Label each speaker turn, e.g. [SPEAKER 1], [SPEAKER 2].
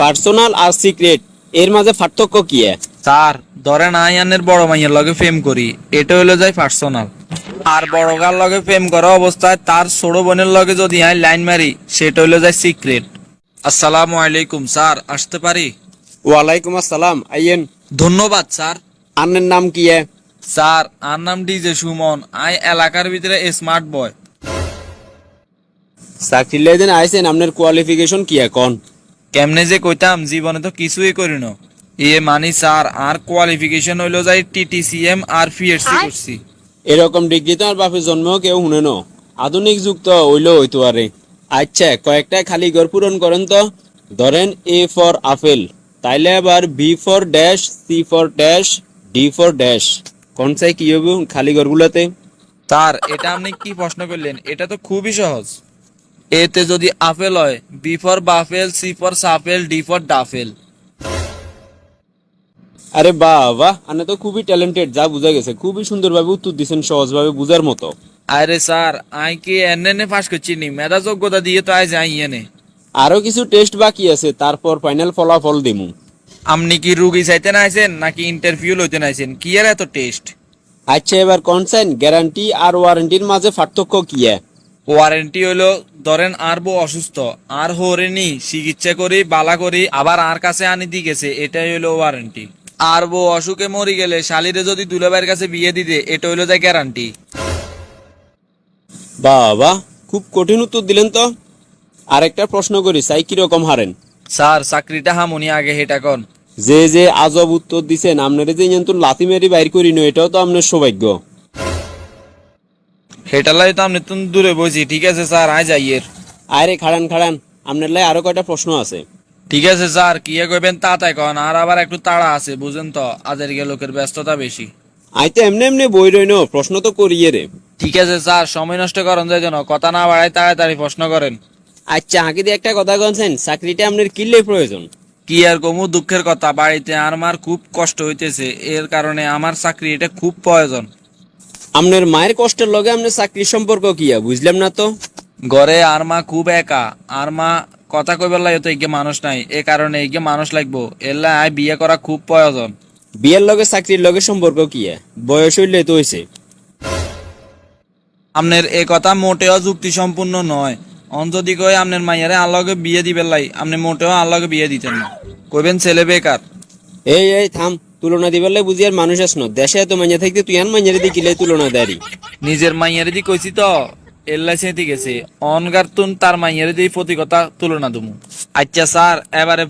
[SPEAKER 1] Personal আর secret এর মাঝে পার্থক্য কি?
[SPEAKER 2] স্যার ধরেন আই আনের বড় মাইয়ের লগে প্রেম করি এটা হইল যাই পার্সোনাল। আর বড় গার লগে প্রেম করা অবস্থায় তার ছোট বোনের লগে যদি আই লাইন মারি সেটা হইল যাই সিক্রেট। আসসালামু আলাইকুম স্যার আসতে পারি?
[SPEAKER 1] ওয়ালাইকুম আসসালাম আইয়েন।
[SPEAKER 2] ধন্যবাদ স্যার।
[SPEAKER 1] আন্নের নাম কি এ?
[SPEAKER 2] স্যার আর নাম ডিজে সুমন আই এলাকার ভিতরে স্মার্ট বয়
[SPEAKER 1] চাকরি লেদিন আইছেন আপনার কোয়ালিফিকেশন কি এখন?
[SPEAKER 2] কেমনে যে কইতাম জীবনে তো কিছুই করি না। ইয়ে মানি স্যার আর কোয়ালিফিকেশন হইল যাই টিটিসিএম আর পিএসসি করছি।
[SPEAKER 1] এরকম ডিগ্রি তো আর বাপের জন্ম কেউ শুনে ন। আধুনিক যুগ তো হইল হইতো আরে। আচ্ছা কয়েকটা খালি ঘর পূরণ করেন তো। ধরেন এ ফর আপেল তাইলে আবার B for dash C for dash D for dash কোন চাই কি হবে খালি ঘরগুলোতে?
[SPEAKER 2] স্যার এটা আপনি কি প্রশ্ন করলেন? এটা তো খুবই সহজ। এতে যদি আপেল হয় বি ফর বাফেল সি ফর সাফেল ডি ফর ডাফেল।
[SPEAKER 1] আরে বাহ বাহ আনে তো খুবই ট্যালেন্টেড যা বোঝা গেছে। খুবই সুন্দরভাবে উত্তর দিচ্ছেন সহজভাবে বুঝার মতো।
[SPEAKER 2] আরে স্যার আই কি এনে পাস করছি নি মেধা যোগ্যতা দিয়ে তো আই যাই এনে
[SPEAKER 1] আরও কিছু টেস্ট বাকি আছে তারপর ফাইনাল ফলাফল দিমু।
[SPEAKER 2] আপনি কি রুগী চাইতে নাইছেন নাকি ইন্টারভিউ লইতে নাইছেন কি আর এত টেস্ট
[SPEAKER 1] আচ্ছা এবার কনসাইন গ্যারান্টি আর ওয়ারেন্টির মাঝে পার্থক্য কি এ?
[SPEAKER 2] ওয়ারেন্টি হইল ধরেন আর বউ অসুস্থ আর হরেনি চিকিৎসা করি বালা করি আবার আর কাছে আনি দি গেছে এটাই হইল ওয়ারেন্টি আর বউ অসুখে মরি গেলে শালিরে যদি দুলাভাইয়ের কাছে বিয়ে দিতে এটা হইল যায় গ্যারান্টি
[SPEAKER 1] বাবা খুব কঠিন উত্তর দিলেন তো। আরেকটা প্রশ্ন করি চাই কীরকম হারেন?
[SPEAKER 2] স্যার চাকরিটা হামুনি আগে হেটা কন?
[SPEAKER 1] যে যে আজব উত্তর দিছেন আপনারা যে লাথি মেরি বাইর করি নো এটাও তো আপনার সৌভাগ্য।
[SPEAKER 2] হেটালাই তো আপনি তুমি দূরে বসি ঠিক আছে স্যার আয় যাইয়ের
[SPEAKER 1] আরে খাড়ান খাড়ান আপনার লাই আরও কয়টা প্রশ্ন আছে?
[SPEAKER 2] ঠিক আছে স্যার কি কইবেন তা তাই কন আর আবার একটু তাড়া আছে বুঝেন তো আজেরকে লোকের ব্যস্ততা বেশি।
[SPEAKER 1] আই তো এমনি এমনি বই রইন প্রশ্ন তো করিয়ে রে
[SPEAKER 2] ঠিক আছে স্যার সময় নষ্ট করেন যায় যেন কথা না বাড়াই তাড়াতাড়ি প্রশ্ন করেন।
[SPEAKER 1] আচ্ছা আগে দিয়ে একটা কথা কনছেন চাকরিটা আপনার কিনলে প্রয়োজন?
[SPEAKER 2] কি আর কমু দুঃখের কথা বাড়িতে আর মার খুব কষ্ট হইতেছে এর কারণে আমার চাকরি এটা খুব প্রয়োজন।
[SPEAKER 1] আপনার মায়ের কষ্টের লগে আপনার চাকরির সম্পর্ক কি আ? বুঝলাম না তো?
[SPEAKER 2] ঘরে আর মা খুব একা। আর মা কথা কইবার লাগে তো এগে মানুষ নাই। এ কারণে এগে মানুষ লাগবো। এলা আয় বিয়ে করা খুব প্রয়োজন।
[SPEAKER 1] বিয়ের লগে চাকরির লগে সম্পর্ক কি বয়স হইলে তো হইছে।
[SPEAKER 2] আপনার এ কথা মোটেও যুক্তি সম্পূর্ণ নয়। অন যদি কই আপনার মাইয়ারে আল্লাহকে বিয়ে দিবেন লাই আপনি মোটেও আল্লাহকে বিয়ে দিতেন না। কইবেন ছেলে বেকার।
[SPEAKER 1] এই এই থাম। তুলনা দিবার লাগে বুঝি আর মানুষ আসন দেশে এত মাইয়া থাকতে তুই আন মাইয়ারে দি কিলে তুলনা দাঁড়ি
[SPEAKER 2] নিজের মাইয়ারে দি কইছি তো এল্লাই সেটি গেছে। অনগার তুন তার মাইয়ারে দি প্রতি কথা তুলনা দুমু। আচ্ছা স্যার, এবারে